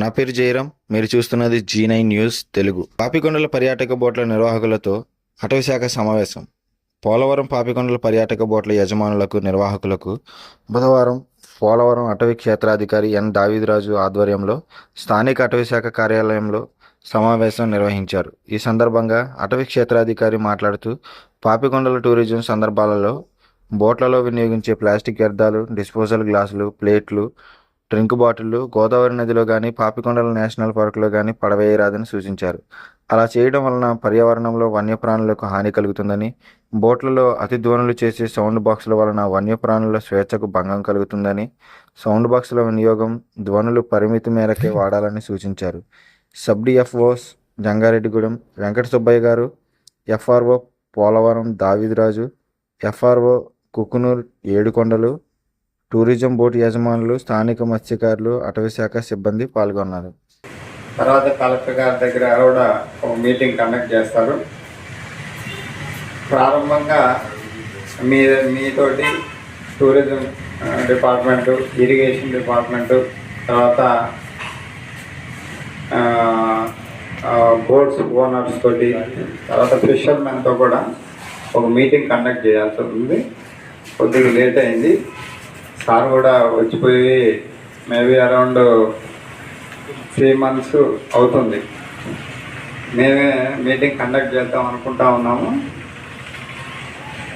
నా పేరు జయరాం. మీరు చూస్తున్నది జీ నైన్ న్యూస్ తెలుగు. పాపికొండల పర్యాటక బోట్ల నిర్వాహకులతో అటవీశాఖ సమావేశం. పోలవరం పాపికొండల పర్యాటక బోట్ల యజమానులకు నిర్వాహకులకు బుధవారం పోలవరం అటవీ క్షేత్రాధికారి ఎన్ దావిదరాజు ఆధ్వర్యంలో స్థానిక అటవీ శాఖ కార్యాలయంలో సమావేశం నిర్వహించారు. ఈ సందర్భంగా అటవీ క్షేత్రాధికారి మాట్లాడుతూ పాపికొండల టూరిజం సందర్భాలలో బోట్లలో వినియోగించే ప్లాస్టిక్ వ్యర్థాలు డిస్పోజల్ గ్లాసులు ప్లేట్లు డ్రింక్ బాటిళ్ళు గోదావరి నదిలో కానీ పాపికొండల నేషనల్ పార్కులో కానీ పడవేయరాదని సూచించారు. అలా చేయడం వలన పర్యావరణంలో వన్యప్రాణులకు హాని కలుగుతుందని బోట్లలో అతిధ్వనులు చేసే సౌండ్ బాక్సుల వలన వన్యప్రాణుల స్వేచ్ఛకు భంగం కలుగుతుందని సౌండ్ బాక్సుల వినియోగం ధ్వనులు పరిమితి మేరకే వాడాలని సూచించారు. Sub DFOs Jangareddygudem Venkata Subbaiah garu FRO Polavaram Davidraju FRO Kukunoor Yedukondalu tourism boat యజమానులు స్థానిక మత్స్యకారులు అటవీ శాఖ సిబ్బంది పాల్గొన్నారు. తర్వాత కలెక్టర్ గారి దగ్గర కూడా ఒక మీటింగ్ కండక్ట్ చేస్తారు. ప్రారంభంగా మీ మీతోటి టూరిజం డిపార్ట్మెంటు ఇరిగేషన్ డిపార్ట్మెంటు తర్వాత బోట్స్ ఓనర్స్ తోటి తర్వాత ఫిషర్మెన్తో కూడా ఒక మీటింగ్ కండక్ట్ చేయాల్సి ఉంది. కొద్దిగా లేట్ అయింది. సార్ కూడా వచ్చిపోయి మేబీ అరౌండ్ త్రీ మంత్స్ అవుతుంది. మేమే మీటింగ్ కండక్ట్ చేద్దాం అనుకుంటా ఉన్నాము.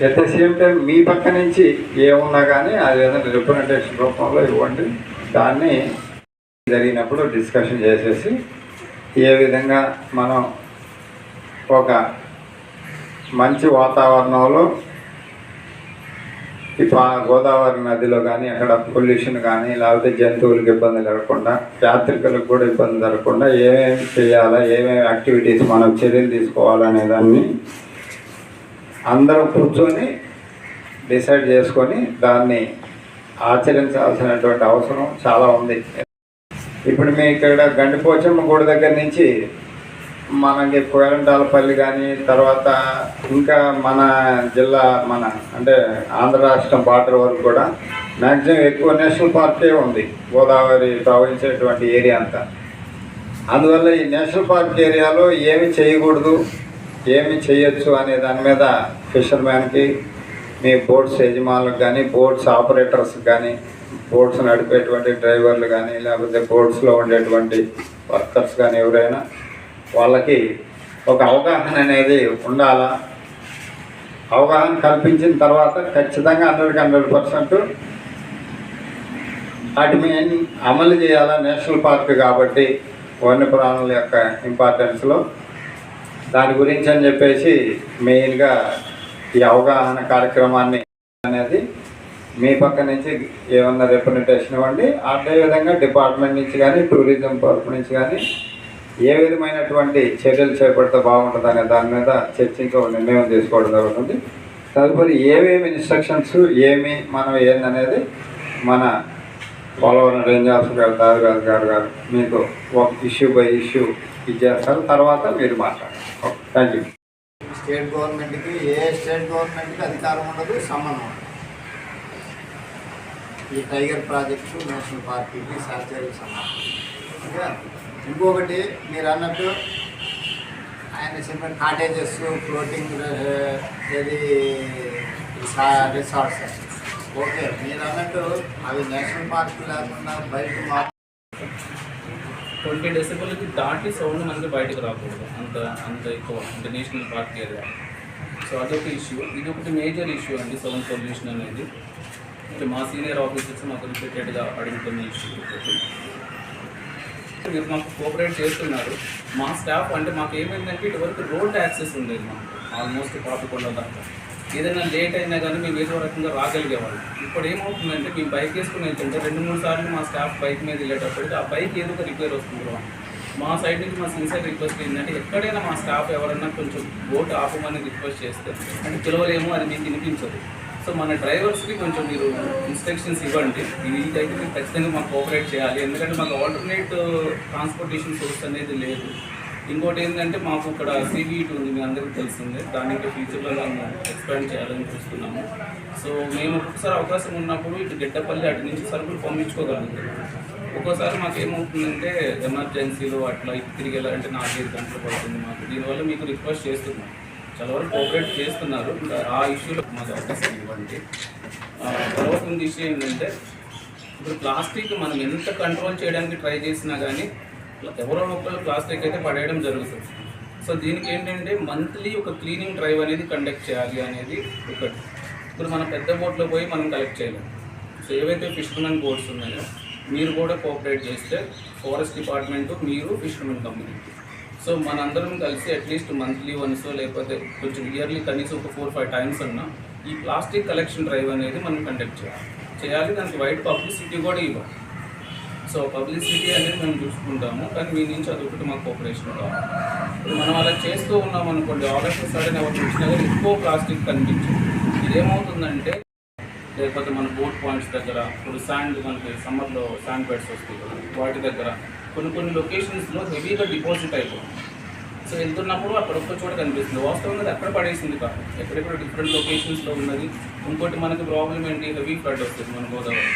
ఎట్ ద సేమ్ టైం మీ పక్క నుంచి ఏమున్నా కానీ అది ఏదైనా రిప్రజెంటేషన్ రూపంలో ఇవ్వండి. దాన్ని జరిగినప్పుడు డిస్కషన్ చేసేసి ఏ విధంగా మనం ఒక మంచి వాతావరణంలో ఈ గోదావరి నదిలో కానీ అక్కడ పొల్యూషన్ కానీ లేకపోతే జంతువులకు ఇబ్బంది జరగకుండా యాత్రికులకు కూడా ఇబ్బంది జరగకుండా ఏమేమి చేయాలా ఏమేమి యాక్టివిటీస్ మనం చర్యలు తీసుకోవాలనే దాన్ని అందరం కూర్చొని డిసైడ్ చేసుకొని దాన్ని ఆచరించాల్సినటువంటి అవసరం చాలా ఉంది. ఇప్పుడు మీ ఇక్కడ గండిపోచమ్మ గుడి దగ్గర నుంచి మనకి కోరంటాలపల్లి కానీ తర్వాత ఇంకా మన జిల్లా మన అంటే ఆంధ్ర రాష్ట్రం బార్డర్ వరకు కూడా మ్యాక్సిమం ఎక్కువ నేషనల్ పార్కే ఉంది గోదావరి ప్రవహించేటువంటి ఏరియా అంతా. అందువల్ల ఈ నేషనల్ పార్క్ ఏరియాలో ఏమి చేయకూడదు ఏమి చేయొచ్చు అనే దాని మీద ఫిషర్మ్యాన్కి మీ బోట్స్ యజమానులకు కానీ బోట్స్ ఆపరేటర్స్ కానీ బోట్స్ నడిపేటువంటి డ్రైవర్లు కానీ లేకపోతే బోట్స్లో ఉండేటువంటి వర్కర్స్ కానీ ఎవరైనా వాళ్ళకి ఒక అవగాహన అనేది ఉండాలా? అవగాహన కల్పించిన తర్వాత ఖచ్చితంగా హండ్రెడ్కి హండ్రెడ్ పర్సెంట్ వాటి అమలు చేయాలా? నేషనల్ పార్క్ కాబట్టి వన్యప్రాణుల యొక్క ఇంపార్టెన్స్లో. దాని గురించి అని చెప్పేసి మెయిన్గా ఈ అవగాహన కార్యక్రమాన్ని అనేది మీ పక్క నుంచి ఏమన్నా రిప్రజెంటేషన్ ఇవ్వండి. అదేవిధంగా డిపార్ట్మెంట్ నుంచి కానీ టూరిజం తరపు నుంచి కానీ ఏ విధమైనటువంటి చర్యలు చేపడితే బాగుంటుంది అనే దాని మీద చర్చించి ఒక నిర్ణయం తీసుకోవడం జరుగుతుంది. తదుపరి ఏమేమి ఇన్స్ట్రక్షన్స్ ఏమి మనం ఏందనేది మన పోలవరం రేంజ్ ఆఫీసర్ గారు దావిరాజు గారు గారు మీకు ఒక ఇష్యూ బై ఇష్యూ ఇచ్చేస్తారు. తర్వాత మీరు మాట్లాడారు థ్యాంక్ యూ స్టేట్ గవర్నమెంట్కి ఏ స్టేట్ గవర్నమెంట్కి అధికారం ఉండదు సంబంధం ఈ టైగర్ ప్రాజెక్టు నేషనల్ పార్టీకి సాంచురీ సంబంధం ఇంకొకటి మీరు అన్నట్టు ఆయన చెప్పిన కాటేజెస్ ఫ్లోటింగ్ ఇది రిసార్ట్స్ ఓకే మీరు అన్నట్టు అవి నేషనల్ పార్క్ లేకుండా బయట మా ట్వంటీ డెసిబుల్కి దాటి సౌండ్ మనకి బయటకు రాకూడదు. అంత అంత ఎక్కువ అంటే నేషనల్ పార్క్ ఏరియా. సో అదొక ఇష్యూ ఇది ఒకటి మేజర్ ఇష్యూ అండి సౌండ్ పొల్యూషన్ అనేది. అంటే మా సీనియర్ ఆఫీసర్స్ మాకు రిపీటెడ్గా అడుగుతున్న ఇష్యూ మీరు మాకు కోఆపరేట్ చేస్తున్నారు. మా స్టాఫ్ అంటే మాకు ఏమైందంటే ఇటువరకు రోడ్ యాక్సెస్ ఉండేది మాకు. ఆల్మోస్ట్ పాపికొండ దాకా. ఏదైనా లేట్ అయినా కానీ మేము ఏదో రకంగా రాగలిగేవాళ్ళం. ఇప్పుడు ఏమవుతుందంటే మేము బైక్ వేసుకుని వెళ్తుంటే రెండు మూడు సార్లు మా స్టాఫ్ బైక్ మీద వెళ్ళేటప్పటికి ఆ బైక్ ఏదో ఒక రిపేర్ వస్తుంది మా సైడ్ నుంచి మా సిన్సియర్ రిక్వెస్ట్ ఏంటంటే ఎక్కడైనా మా స్టాఫ్ ఎవరైనా కొంచెం బోట్ ఆపమని రిక్వెస్ట్ చేస్తే అంటే పిలవలేము అది మీకు వినిపించదు. సో మన డ్రైవర్స్కి కొంచెం మీరు ఇన్స్ట్రక్షన్స్ ఇవ్వండి. వీటికైతే మీరు ఖచ్చితంగా మాకు కోఆపరేట్ చేయాలి. ఎందుకంటే మాకు ఆల్టర్నేట్ ట్రాన్స్పోర్టేషన్ సోర్స్ అనేది లేదు. ఇంకోటి ఏంటంటే మాకు ఇక్కడ సీవీట్ ఉంది మీ అందరికీ తెలిసిందే. దాన్ని ఇంకా ఫ్యూచర్లో మేము ఎక్స్పాండ్ చేయాలని చూస్తున్నాము. సో మేము ఒక్కొక్కసారి అవకాశం ఉన్నప్పుడు ఇటు గెట్టపల్లి అటు నుంచి సరుకులు పంపించుకోగలుగుతాం. ఒక్కోసారి మాకు ఏమవుతుందంటే ఎమర్జెన్సీలో అట్లా ఇటు తిరిగి వెళ్ళాలంటే నాలుగైదు గంటలు పడుతుంది మాకు. దీనివల్ల మీకు రిక్వెస్ట్ చేస్తున్నాం. చాలా వరకు కోఆపరేట్ చేస్తున్నారు. ఆ ఇష్యూలో మాకు అవకాశం ఇవ్వండి ఆ, తర్వాత ఉంది ఇష్యూ ఏంటంటే ఇప్పుడు ప్లాస్టిక్ మనం ఎంత కంట్రోల్ చేయడానికి ట్రై చేసినా కానీ ఎవరో ఒకరు ప్లాస్టిక్ అయితే పడేయడం జరుగుతుంది. సో దీనికి ఏంటంటే మంత్లీ ఒక క్లీనింగ్ డ్రైవ్ అనేది కండక్ట్ చేయాలి అనేది ఒకటి. ఇప్పుడు మనం పెద్ద బోట్లో పోయి మనం కలెక్ట్ చేయలేము సో ఏవైతే ఫిషర్మెన్ బోట్స్ ఉన్నాయో మీరు కూడా కోఆపరేట్ చేస్తే ఫారెస్ట్ డిపార్ట్మెంట్ మీరు ఫిషర్మెన్ కంపెనీ సో మనందరం కలిసి అట్లీస్ట్ మంత్లీ వన్స్ లేకపోతే కొంచెం ఇయర్లీ కనీసం ఒక ఫోర్ ఫైవ్ టైమ్స్ అన్నా ఈ ప్లాస్టిక్ కలెక్షన్ డ్రైవ్ అనేది మనం కండక్ట్ చేయాలి. చేయాలి దానికి వైడ్ పబ్లిసిటీ కూడా ఇవ్వాలి. సో పబ్లిసిటీ అనేది మేము చూసుకుంటాము కానీ మీ నుంచి అదొకటి మాకు కోఆపరేషన్ కావాలి. ఇప్పుడు మనం అలా చేస్తూ ఉన్నాం అనుకోండి ఆగస్ట్ సడన్ ఎవరు చూసినా కానీ ఎక్కువ ప్లాస్టిక్ కనిపించింది. ఇదేమవుతుందంటే లేకపోతే మన బోట్ పాయింట్స్ దగ్గర ఇప్పుడు శాండ్ మనకి సమ్మర్లో శాండ్ బెడ్స్ వస్తాయి కదా వాటి దగ్గర కొన్ని కొన్ని లొకేషన్స్లో హెవీగా డిపాజిట్ అయిపోతుంది. సో వెళ్తున్నప్పుడు అక్కడ ఒక్క చోట కనిపిస్తుంది. వాస్తవంగా అది ఎక్కడ పడేసింది కాదు. ఎక్కడెక్కడ డిఫరెంట్ లొకేషన్స్లో ఉన్నది. ఇంకోటి మనకి ప్రాబ్లం ఏంటి? హెవీ ఫ్లడ్ వస్తుంది మన గోదావరి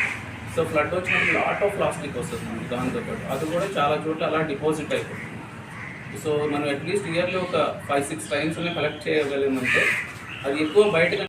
సో ఫ్లడ్ వచ్చినప్పుడు లాట్ ఆఫ్ ప్లాస్టిక్ వస్తుంది మనకి దాంతోపాటు అది కూడా చాలా చోట్ల అలా డిపాజిట్ అయిపోతుంది. సో మనం అట్లీస్ట్ ఇయర్లీ ఒక ఫైవ్ సిక్స్ టైమ్స్ కలెక్ట్ చేయగలిగిందంటే అది ఎక్కువ బయటకు